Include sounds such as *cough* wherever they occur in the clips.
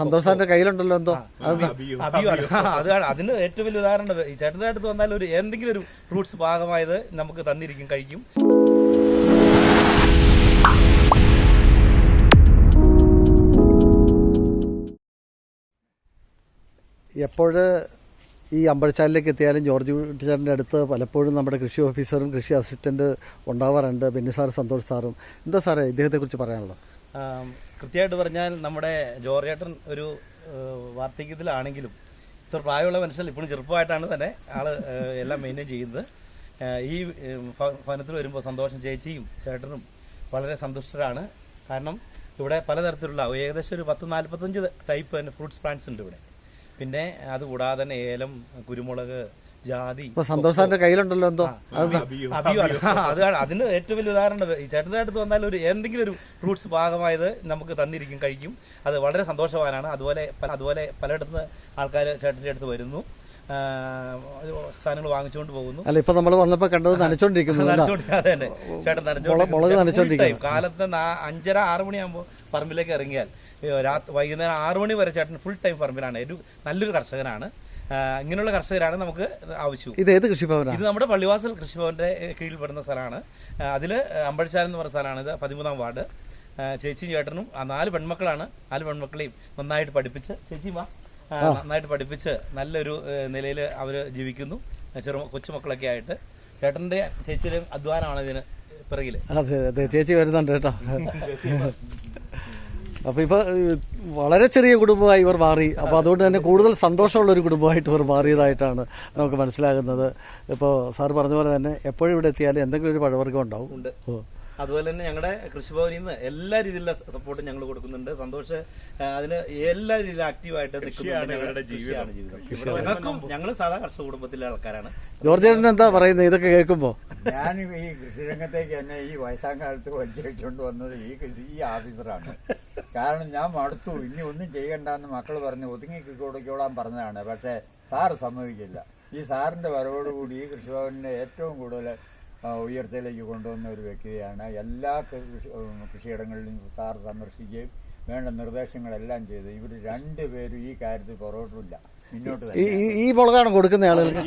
സന്തോഷ് സാറിന്റെ കയ്യിലുണ്ടല്ലോ എന്തോ. അതാണ് അതിന് ഏറ്റവും വലിയ ഉദാഹരണം ഈ ചേട്ടന്റെ അടുത്ത് വന്നാൽ ഒരു എന്തെങ്കിലും ഒരു ഫ്രൂട്ട്സ് ഭാഗമായത് നമുക്ക് തന്നിരിക്കും കഴിക്കും. എപ്പോഴ് ഈ അമ്പഴച്ചാലിലേക്ക് എത്തിയാലും ജോർജ് കുട്ടിച്ചാറിന്റെ അടുത്ത് പലപ്പോഴും നമ്മുടെ കൃഷി ഓഫീസറും കൃഷി അസിസ്റ്റന്റ് ഉണ്ടാവാറുണ്ട്. ബെന്നി സാർ സന്തോഷ് സാറും. എന്താ സാറേ ഇദ്ദേഹത്തെക്കുറിച്ച് പറയാനുള്ളത്? കൃത്യമായിട്ട് പറഞ്ഞാൽ നമ്മുടെ ജോർജേട്ടൻ ഒരു വാർദ്ധക്യത്തിലാണെങ്കിലും ഇത്ര പ്രായമുള്ള മനുഷ്യൻ ഇപ്പോഴും ചെറുപ്പമായിട്ടാണ് തന്നെ ആൾ എല്ലാം മെയിന്റെയിൻ ചെയ്യുന്നത്. ഈ ഭവനത്തിൽ വരുമ്പോൾ സന്തോഷം ചേച്ചിയും ചേട്ടനും വളരെ സന്തുഷ്ടരാണ്. കാരണം ഇവിടെ പലതരത്തിലുള്ള ഏകദേശം ഒരു പത്ത് നാൽപ്പത്തഞ്ച് ടൈപ്പ് ഫ്രൂട്ട്സ് പ്ലാന്റ്സ് ഉണ്ട് ഇവിടെ. പിന്നെ അതുകൂടാതെ തന്നെ ഏലം കുരുമുളക് ജാതി. ഇപ്പൊ സന്തോഷ് സാറിന്റെ കയ്യിലുണ്ടല്ലോ എന്തോ. അഭിയാണ് അതാണ് അതിന് ഏറ്റവും വലിയ ഉദാഹരണം. ചേട്ടന്റെ ചേട്ടന്റെ അടുത്ത് വന്നാൽ ഒരു എന്തെങ്കിലും ഒരു ഫ്രൂട്ട്സ് ഭാഗമായത് നമുക്ക് തന്നിരിക്കും കഴിക്കും. അത് വളരെ സന്തോഷവാനാണ്. അതുപോലെ പല- അതുപോലെ പലയിടത്തുനിന്ന് ആൾക്കാർ ചേട്ടന്റെ അടുത്ത് വരുന്നു. സാധനങ്ങൾ വാങ്ങിച്ചുകൊണ്ട് പോകുന്നു. അല്ല ഇപ്പൊ നമ്മൾ വന്നപ്പോ കണ്ടത് നനച്ചോണ്ടിരിക്കുന്നു. കാലത്ത് അഞ്ചര ആറ് മണിയാകുമ്പോൾ പറമ്പിലേക്ക് ഇറങ്ങിയാൽ വൈകുന്നേരം ആറു മണി വരെ ചേട്ടൻ ഫുൾ ടൈം പറമ്പിലാണ്. ഒരു നല്ലൊരു കർഷകനാണ്. ഇങ്ങനെയുള്ള കർഷകരാണ് നമുക്ക് ആവശ്യം ഇത് ഏത് കൃഷിഭവനാണ് ഇത് നമ്മുടെ പള്ളിവാസൽ കൃഷിഭവന്റെ കീഴിൽ പെടുന്ന സ്ഥലമാണ്. അതിൽ അമ്പഴച്ചാൽ എന്ന് പറഞ്ഞ സ്ഥലമാണ് ഇത് പതിമൂന്നാം വാർഡ്. ചേച്ചി ചേച്ചിയും ചേട്ടനും ആ നാല് പെൺമക്കളാണ്. നാല് പെൺമക്കളെയും നന്നായിട്ട് പഠിപ്പിച്ച് ചേച്ചി വാ നന്നായിട്ട് പഠിപ്പിച്ച് നല്ലൊരു നിലയിൽ അവർ ജീവിക്കുന്നു. ചെറു കൊച്ചുമക്കളൊക്കെ ആയിട്ട്. ചേട്ടന്റെ ചേച്ചിയുടെ അധ്വാനമാണ് ഇതിന് പിറകിൽ. അതെ അതെ. ചേച്ചി വരുന്നുണ്ട് കേട്ടോ. *laughs* അപ്പൊ ഇപ്പൊ വളരെ ചെറിയ കുടുംബമായി ഇവർ മാറി. അപ്പൊ അതുകൊണ്ട് തന്നെ കൂടുതൽ സന്തോഷമുള്ള ഒരു കുടുംബമായിട്ട് ഇവർ മാറിയതായിട്ടാണ് നമുക്ക് മനസ്സിലാകുന്നത്. ഇപ്പോൾ സാർ പറഞ്ഞ പോലെ തന്നെ എപ്പോഴും ഇവിടെ എത്തിയാലും എന്തെങ്കിലും ഒരു പഴവർഗം ഉണ്ടാവും. ഉണ്ട്. അതുപോലെ തന്നെ ഞങ്ങളുടെ കൃഷിഭവനിൽ നിന്ന് എല്ലാ രീതിയിലുള്ള സപ്പോർട്ടും ഞങ്ങൾ കൊടുക്കുന്നുണ്ട്. സന്തോഷ് അതിന് എല്ലാ രീതിയിലും ആക്റ്റീവായിട്ട് നിൽക്കുന്നുണ്ട് ജീവിതം. ഞങ്ങൾക്കും ഞങ്ങൾ സാധാ കർഷക കുടുംബത്തിലെ ആൾക്കാരാണ്. ജോർജ് എന്താ പറയുന്നത്? ഇതൊക്കെ കേൾക്കുമ്പോ. ഞാൻ ഈ കൃഷിരംഗത്തേക്ക് എന്നെ ഈ വയസ്സാം കാലത്ത് വലിച്ചടിച്ചുകൊണ്ട് വന്നത് ഈ ഈ ഓഫീസറാണ് കാരണം ഞാൻ മടുത്തു. ഇനി ഒന്നും ചെയ്യണ്ടെന്ന് മക്കൾ പറഞ്ഞ് ഒതുങ്ങി കൊടുക്കോളാൻ പറഞ്ഞതാണ്. പക്ഷേ സാറ് സമ്മതിക്കില്ല ഈ സാറിന്റെ വരവോടുകൂടി ഈ കൃഷിഭവനെ ഏറ്റവും കൂടുതൽ ഉയർച്ചയിലേക്ക് കൊണ്ടുവന്ന ഒരു വ്യക്തിയാണ്. എല്ലാ കൃഷിയിടങ്ങളിലും സാർ സന്ദർശിക്കുകയും വേണ്ട നിർദ്ദേശങ്ങളെല്ലാം ചെയ്ത് ഇവർ രണ്ടുപേരും ഈ കാര്യത്തിൽ പുറകോട്ടില്ല മുന്നോട്ട് ഈ മുളകാണ് കൊടുക്കുന്ന ആളുകൾക്ക്.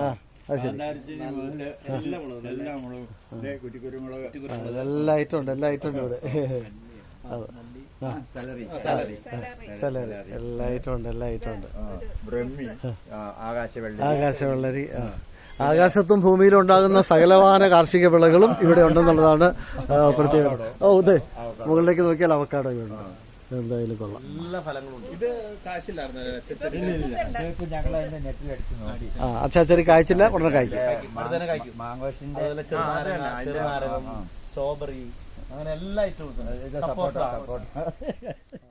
ആ അത് ശരി. കാന്താരിച്ചീനി മുതൽ എല്ലാ ഐറ്റം ഉണ്ട് എല്ലാ ഐറ്റം ഉണ്ട് ഇവിടെ. സലറി സലറി എല്ലാ ഐറ്റം ഉണ്ട് എല്ലാ ഐറ്റം ഉണ്ട് ആകാശവെള്ളരി ആകാശത്തും ഭൂമിയിലും ഉണ്ടാകുന്ന സകലവാന കാർഷിക വിളകളും ഇവിടെ ഉണ്ടെന്നുള്ളതാണ് പ്രത്യേകത. ഓ അതെ. മുകളിലേക്ക് നോക്കിയാൽ അവക്കാടോ ഉണ്ട്. എന്തായാലും കൊള്ളാം. എല്ലാ ഫലങ്ങളും ഇത് കാശില്ലായിരുന്നു? ആ അച്ചാച്ചറി കായ്ച്ചില്ല ഉടനെ കായ്ക്കും. ഇവിടെ സ്ട്രോബെറി അങ്ങനെ എല്ലാ ഐറ്റവും സപ്പോർട്ടാണ് സപ്പോർട്ട സപ്പോർട്ട്